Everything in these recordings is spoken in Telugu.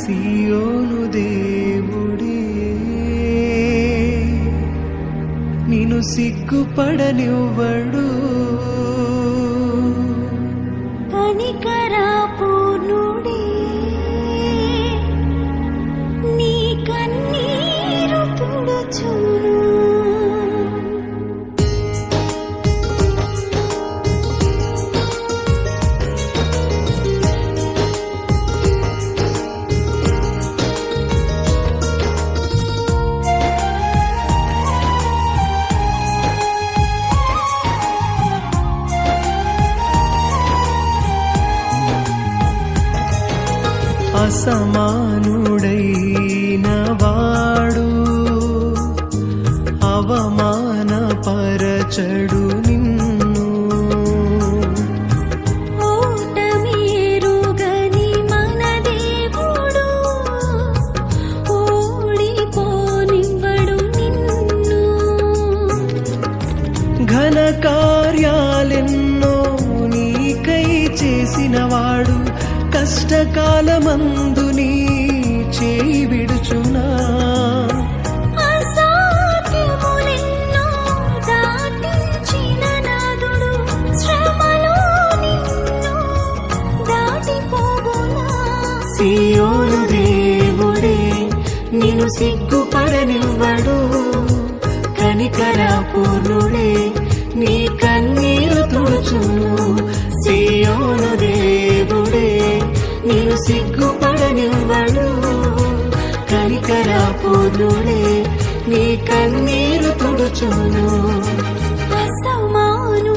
సియోను దేవుడే నిను సిగ్గుపడనివ్వడు. అసమానుడైన వాడు అవమానపరచడు నిన్ను. ఓటమి ఎరుగని మన దేవుడు ఓడిపోనివ్వడు నిన్ను. ఘన కార్యాలెన్నో నీకై చేసినవాడు కష్టకాలమందు నీ చేయి విడుచునా? సియోను దేవుడే నిన్ను సిగ్గుపడనివ్వడు. కనికర పూర్ణుడే నీ కన్నీరు తుడుచును. సిగ్గుపడనివ్వడు. కనికర పూర్ణుడే నీ కన్నీరు తుడుచును. అసమానుడైన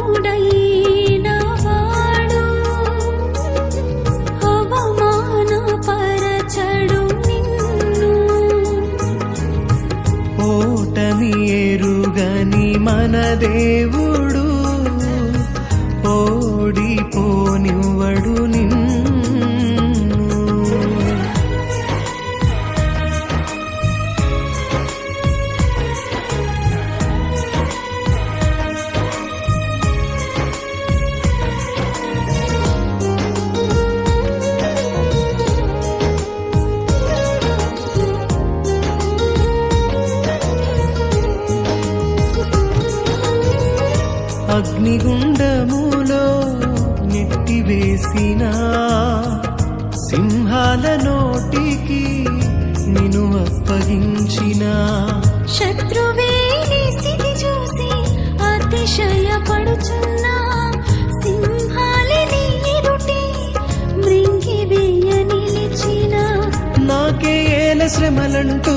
అగ్నిగుండములో నెట్టివేసిన సింహాల నోటికి నిన్ను అప్పగించిన. శత్రువే నీ స్థితి చూసి అతిశయపడుచున్నా నిలిచిన. నాకే ఏల శ్రమలంటూ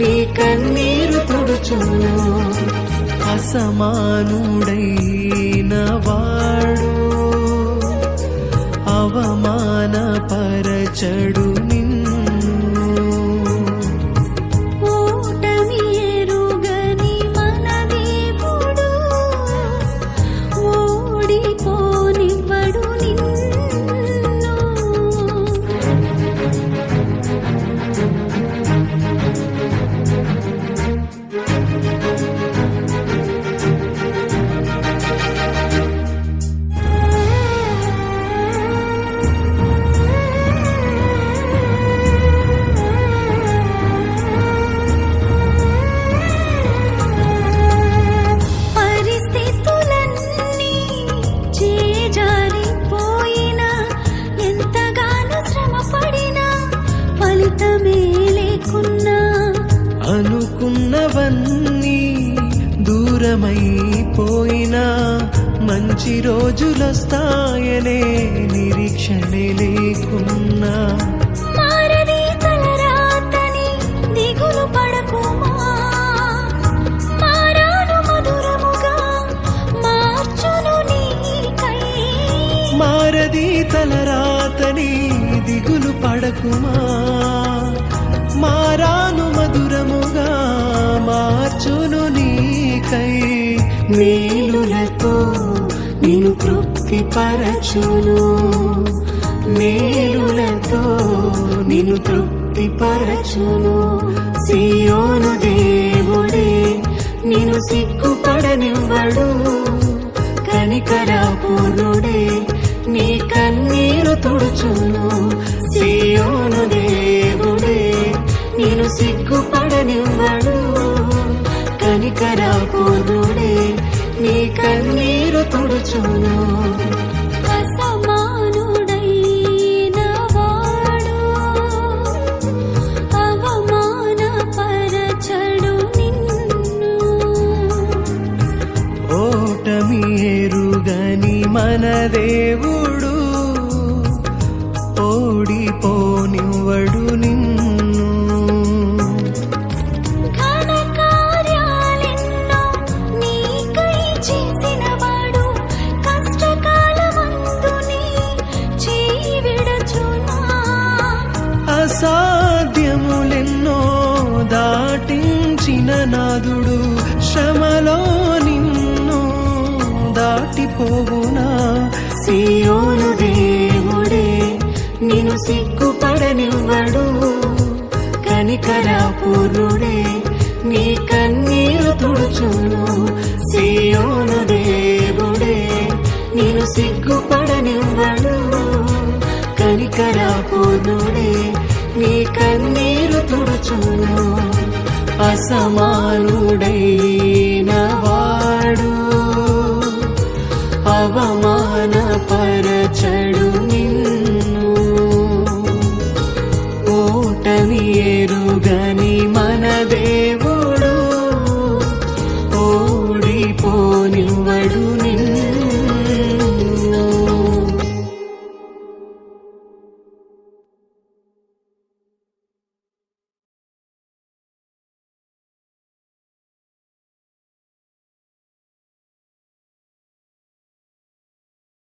నీ కన్నీరు తుడుచును. అసమానుడైన వాడు అవమానపరచడు. దూరమైపోయినా మంచి రోజులొస్తాయనే నిరీక్షణే లేకున్నా. మారది తలరాతని దిగులు పడకుమా? మారాను మధురముగా మార్చును నీకై మారది మేలులతో నేను తృప్తి పరచును మేలులతో నేను తృప్తి పరచును సియోను దేవుడే నేను సిగ్గుపడనివ్వడు. కనికరాపూర్ణుడే నీ కన్నీరు తుడుచును. దాటించిన నాదుడు శ్రమలో నిన్ను దాటిపోవునా? సియోను దేవుడే నిన్ను సిగ్గుపడనివ్వడు. కనికరాపూర్ణుడే నీ కన్నీరు తుడుచును. సియోను దేవుడే నిన్ను సిగ్గుపడనివ్వడు. కనికరాపూర్ణుడే నీ కన్నీరు తుడుచును. అసమానుడైన వాడు అవమానపరచడు.